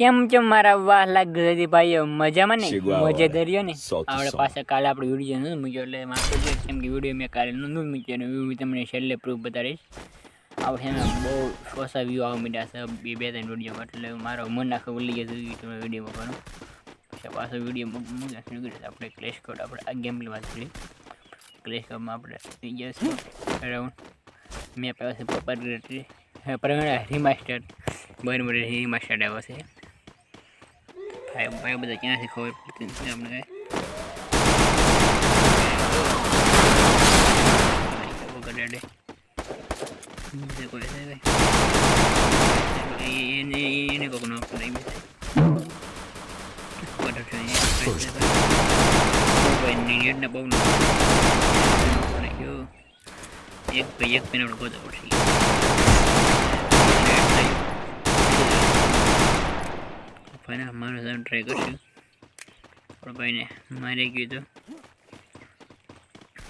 કેમ કેમ મારા વાહલા ગુજરાતી ભાઈઓ. મજામાં ને? મજે ધર્યો ને? આપણે પાસે કાલે આપણે વીડિયો નથી મૂક્યો એટલે મારે કરજો. કેમ કે વીડિયો મેં કાલે નહોતું મૂક્યો અને હું તમને છેલ્લે પ્રૂફ બતાડીશ. આપણે છે ને બહુ ઓછા વ્યૂ આવવા માંડ્યા છે. બે બે ત્રણ વીડિયો એટલે મારો મન આખો ભૂલી ગયો છે તમે વીડિયો કરો પછી પાછો વીડિયો મૂક્યા શરૂ કરીશ આપણે ક્લેશ કોડ આપણે આ ગેમ વાત કરી. ક્લેશ કોડમાં આપણે થઈ ગયા છે. અરાઉન્ડ મેં છે પપ્પા પ્રવીણ રિમાસ્ટર બરાબર રિમાસ્ટર આવ્યો છે. ભાઈ ભાઈ બધા ક્યાંથી ખબર પડતી નથી અમને એક ભાઈ એક પેન ગોતો પડશે ફાઇનલ મારો સારું ટ્રાય કરશું. પણ ભાઈને મારી ગયું તો.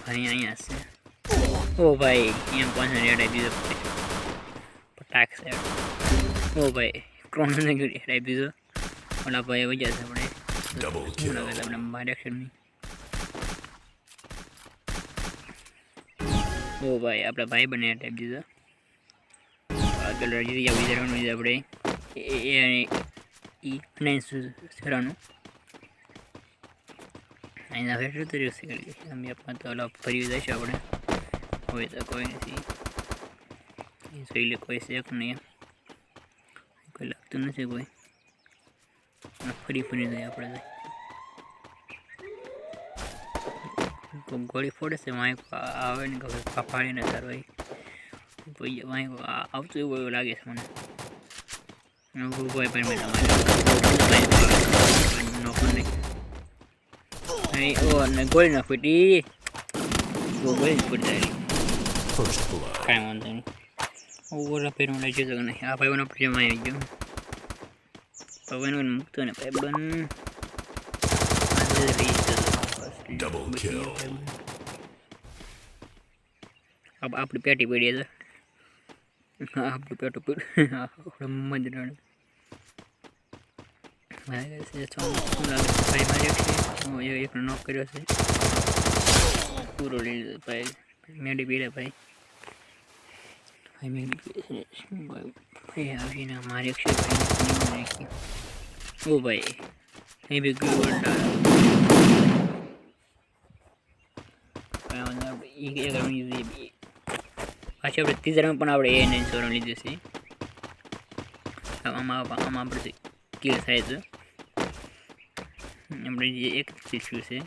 ભાઈ અહીંયા હશે. ઓ ભાઈ અહીંયા પાંચ રેડ આપી દીધો. પટાક સાહેબ ઓ ભાઈ ક્રોન ને રેડ આપી દીધો. ઓલા ભાઈ વજા છે આપણે. આપણે લાગે તમને મારે એક્શનની ઓ ભાઈ આપણા ભાઈ બને ટાઈપ દીધો. આગળ રજી આપણે. એ આપણે ઈ અને સરાનું અહીંના ફેર તો રહ્યું છે કરી અમે આપણા તો ઓલા ફરી જઈશું આપણે હોય તો કોઈ નથી જોઈ લે કોઈ છે કે નહીં કોઈ લાગતું નથી કોઈ ફરી ફરી જાય આપણે ગોળી ફોડે છે વાંક આવે ને કોઈ ફાફાડીને સારો વાંક આવતું એવું લાગે છે મને કોઈ પણ મેં નોકર નહીં Ay, oh, nag-goal na pwede. Go goal pwede dari. First blood. Kaya mo din. Oh, wala pero wala dito na. Ah, pa wala pa may medyo. Pa wala mo mukto na pa ban. Double kill. अब આપણી પેટી પડી છે આપણું પેટું આપણે મજરાણ મારે છે ભાઈ માર્યો છે? હું એ નોક કર્યો છે. પૂરો લઈ લીધો ભાઈ. પાછી આપણે ત્રીજા પણ આપણે એ નાઇન સોરણ લીધું છે. આમાં આમાં આપણે કિલ થાય છે. આપણે જે એક શીખ્યું છે.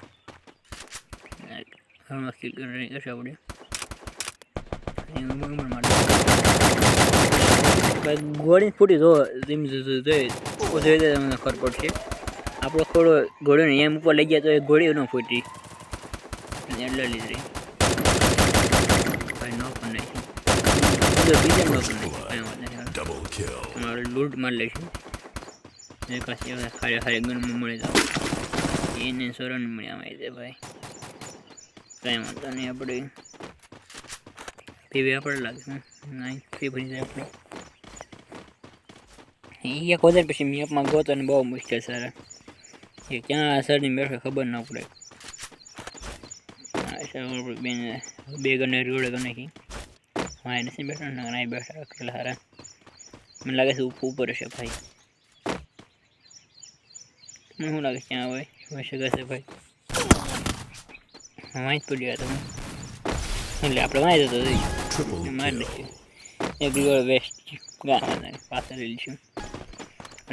હમણાં આપણે. ગોળી ફૂટી જો જેમ જોઈએ ખબર પડશે. આપણો થોડો ઘોડો ને એમ ઉપર લઈ ગયા તો એ ઘોડી ન ફૂટી. એટલે લીધી ભાઈ નો પણ નહીં બીજો બીજા નો ડબલ કિલ માર. લૂંટ મારી લઈશું. એ પાસે ખાલી ખાલી ગનમાં મળી જાવ એને સોરણ મળ્યા માં છે ભાઈ. કાંઈ વાંધો નહીં આપણે. પીવી આપણે લાગે નહીં પી ભરી જાય આપણે. એ એક વધારે પછી મેપમાં ગોતો ને બહુ મુશ્કેલ સર એ ક્યાં સરની બેઠો ખબર ન પડે. હા સર આપણે બેન બે ગણે રોડે ગણે હા નથી બેઠા ને નહીં બેઠા કેટલા સારા મને લાગે છે ઉપર ઉપર હશે ભાઈ મને શું લાગે ક્યાં હોય હોય શકે છે ભાઈ વાંચ પડી ગયા તમે એટલે આપણે વાંચ હતો મારી. દઈશું એક રિવર વેસ્ટ ગાના પાછળ લઈ લઈશું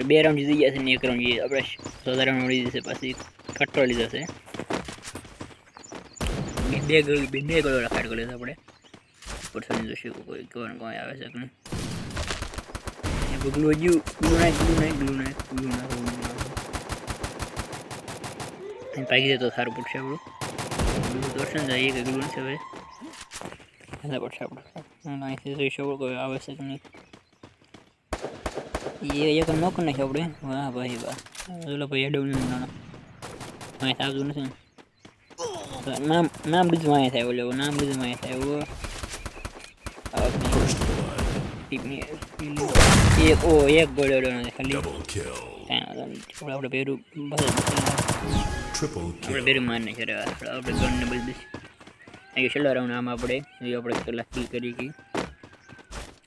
બે રાઉન્ડ જીતી ગયા છે ને એક રાઉન્ડ જીતી આપણે ચોથા રાઉન્ડ મળી જશે પછી કટ્ટો લીધો છે બે- ગોળ બે ગોળ ફાઈટ કરી આપણે ઉપર સુધી જોશું કોઈ કોઈ કોઈ આવે છે કે ગ્લુ હજુ ગ્લુ નાખ ગ્લુ નાખ ગ્લુ નાખ ગ્લુ નાખ પાકી જાય તો સારું પડશે આપણું ગ્લુ દર્શન જાય કે ગ્લુ નથી હવે એના પડશે આપણે અહીંથી જોઈ શકો કોઈ આવે છે કે નહીં એ એક નોક નાખ્યો આપણે વાહ ભાઈ વાહ ઓલો ભાઈ એડવું નથી નાનો અહીં આવતું નથી ને નામ નામ લીધું અહીંયા થાય ઓલો નામ લીધું અહીંયા થાય ટીપની એક ઓ એક ગોળ્યો નથી ખાલી. આપણે Triple આપણે. ભેરું મારને છે આપણે ગનને બધી અહીં છેલ્લો રાઉન્ડ આમ આપણે એ આપણે કલાક કિલ કરી ગઈ.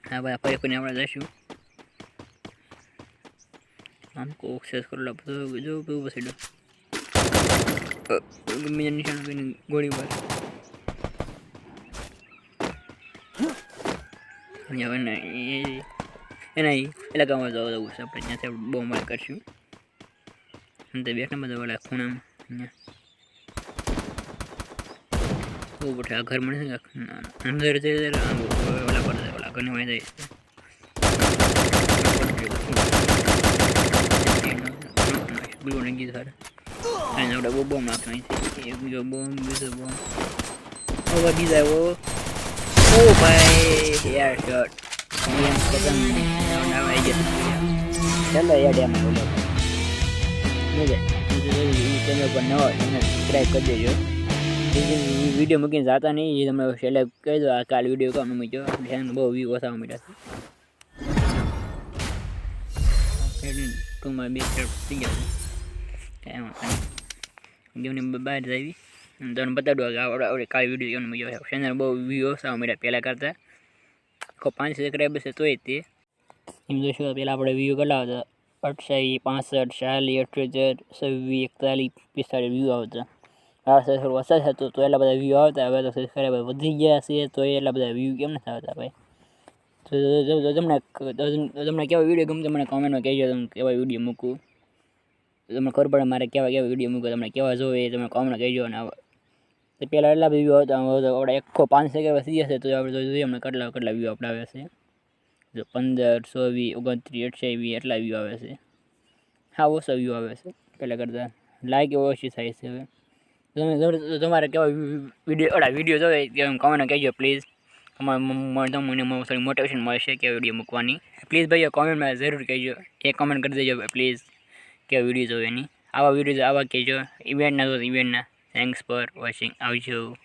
હા ભાઈ ફરી ફરીને આપણે જઈશું આમ કો એક્સેસ કરેલા બધું જો કેવું બસી ગમે નિશાન ગોળી માર. અહીંયા હવે ને એ એના એલા ગામમાં જવા જવું છે આપણે ત્યાંથી આપણે બહુ મળ કરશું અને તે બેઠા બધા ઓલા ખૂણામાં અહીંયા બહુ બધા આ ઘર મળે છે કે ના, ના. અંદર જઈ જઈ આમ ઓલા પર જાય, ઓલા ઘરને વાંહી જાય બ્લુ રંગી સારે અને આપણે બહુ બોમ્બ નાખતો અહીંથી એક બીજો બોમ્બ બીજો બોમ્બ હવે બીજા આવ્યો ઓ ભાઈ યાર શોટ એમ ખતમ આવી ગયા ચાલો યાર એમ બોલો મજા ચેનલ પર નવો એને સબસ્ક્રાઈબ કરી દેજો વીડિયો મૂકીને જાતા નહીં એ તમને છેલ્લે કહી દો આ કાલ વીડિયો કામ મૂક્યો ધ્યાન બહુ વ્યૂ ઓછા મળ્યા છે ટૂંકમાં બે ચાર થઈ ગયા છે કાંઈ વાંધો નહીં જેમને બહાર આવી તમને બતાડું આપણે કાલ વીડિયો કેમ મજા છે ચેનલ બહુ વ્યૂ ઓછા મળ્યા પહેલાં કરતાં. આખો પાંચ સબસ્ક્રાઈબર છે તોય તે. એમ જોઈશું પહેલાં આપણે વ્યૂ કેટલા હતા અઠસાઈ પાસઠ, ચાલીસ અઠ્યોતેર છવ્વીસ, એકતાલીસ, પિસ્તાળીસ વ્યૂ આવતા. આ સબસ્ક્રાઈબર વરસાદ થતું તો એટલા બધા વ્યૂ આવતા. હવે તો સબસ્ક્રાઈબર વધી ગયા છે, તો એટલા બધા વ્યૂ કેમ નથી આવતા ભાઈ? તો, તો- તો તમને તમને કેવા વીડિયો ગમતો, મને કોમેન્ટમાં કહેજો તમે કેવા વીડિયો મૂકું. તમને ખબર પડે મારે કેવા કેવા વીડિયો મૂકો, તમને કેવા જોવે તમે કોમેન્ટમાં કહેજો અને આવા તો પહેલાં એટલા બધા વ્યૂ આવતા આપણે એકસો પાંચ સેકન્ડ વસી જશે તો આપણે જોઈએ અમને કેટલા કેટલા વ્યૂ આપણે આવે છે. જો પંદર વી, ઓગણત્રીસ અઠ્યાવીસ એટલા વ્યૂ આવે છે. હા, ઓછા વ્યૂ આવે છે, પહેલાં કરતાં. લાઈક ઓછી થાય છે હવે. તમે તમે- તમારે કેવા વીડિયો અડા વીડિયો જોવે તે કોમેન્ટ કહેજો પ્લીઝ અમારે મને થોડી મોટિવેશન મળશે કેવા વીડિયો મૂકવાની. પ્લીઝ ભાઈઓ કોમેન્ટમાં જરૂર કહેજો. એક કોમેન્ટ કરી દેજો પ્લીઝ કેવા વીડિયો જોવે એની. આવા વીડિયો આવા કહેજો. ઇવેન્ટના જો ઇવેન્ટના Thanks for watching. Audio.